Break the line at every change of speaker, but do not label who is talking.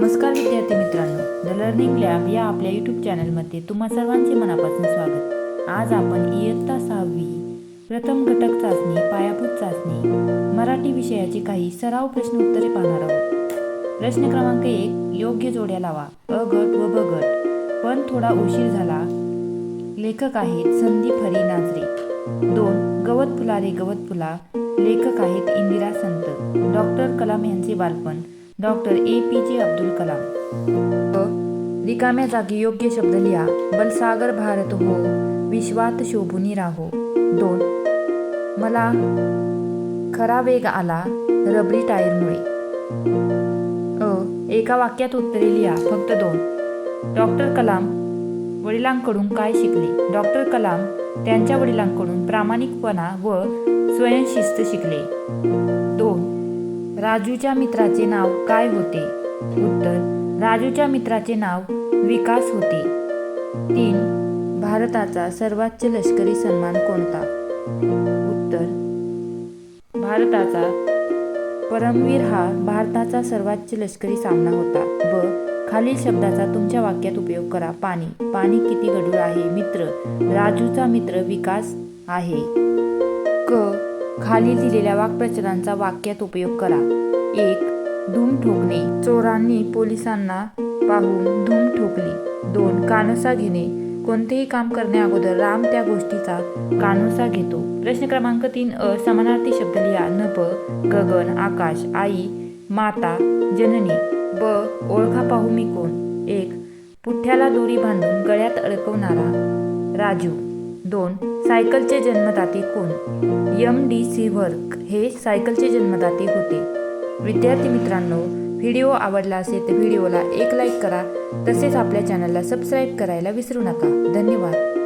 नमस्कार विद्यार्थी मित्रांनो द लर्निंग लॅब या आपल्या यूट्यूब चॅनलमध्ये तुम्हा सर्वांचे मनापासून स्वागत. आज आपण इयत्ता सहावी प्रथम घटक चाचणी पायाभूत चाचणी मराठी विषयाची काही सराव प्रश्न उत्तरे पाहणार आहोत. प्रश्न क्रमांक एक योग्य जोड्या लावा अ गट व ब गट. पण थोडा उशीर झाला. लेखक आहेत संदीप हरी नाजरे. दोन गवत फुला रे गवत फुला लेखक आहेत इंदिरा संत. डॉक्टर कलाम यांचे बालपण. डॉक्टर ए पी जे अब्दुल कलाम. अ. रिकाम्या जागी योग्य शब्द लिहा. बलसागर भारत हो. विश्वात शोभुनी राहो. दोन. मला खरा वेग आला. रबरी टायरमुळे. अ. एका वाक्यात उत्तरे लिहा. फक्त दोन. डॉक्टर कलाम वडिलांकडून काय शिकले? डॉक्टर कलाम त्यांच्या वडिलांकडून प्रामाणिकपणा व स्वयंशिस्त शिकले. राजूच्या मित्राचे नाव काय होते? उत्तर राजूच्या मित्राचे नाव विकास होते. तीन भारताचा सर्वोच्च लष्करी सन्मान कोणता? उत्तर भारताचा परमवीर हा भारताचा सर्वोच्च लष्करी सामना होता. व खालील शब्दाचा तुमच्या वाक्यात उपयोग करा. पाणी पाणी किती गढूळ आहे? मित्र राजूचा मित्र विकास आहे. क खाली दिलेल्या वाक्प्रचारांचा वाक्यात उपयोग करा. एक धूम ठोकणे. चोरांनी पोलिसांना पाहून धूम ठोकली. दोन कानोसा घेणे. कोणतेही काम करण्या अगोदर राम त्या गोष्टीचा कानोसा घेतो. प्रश्न क्रमांक तीन अ समानार्थी शब्द लिहा. नभ गगन आकाश आई माता जननी. ब ओळखा पाहू मी कोण. एक पुठ्याला दोरी बांधून गळ्यात अडकवणारा राजू. दोन सायकलचे जन्मदाते कोण? एम डी सी वर्क हे सायकलचे जन्मदाते होते. विद्यार्थी मित्रांनो व्हिडिओ आवडला असेल तर व्हिडिओला एक लाईक करा. तसेच आपल्या चॅनलला सबस्क्राईब करायला विसरू नका. धन्यवाद.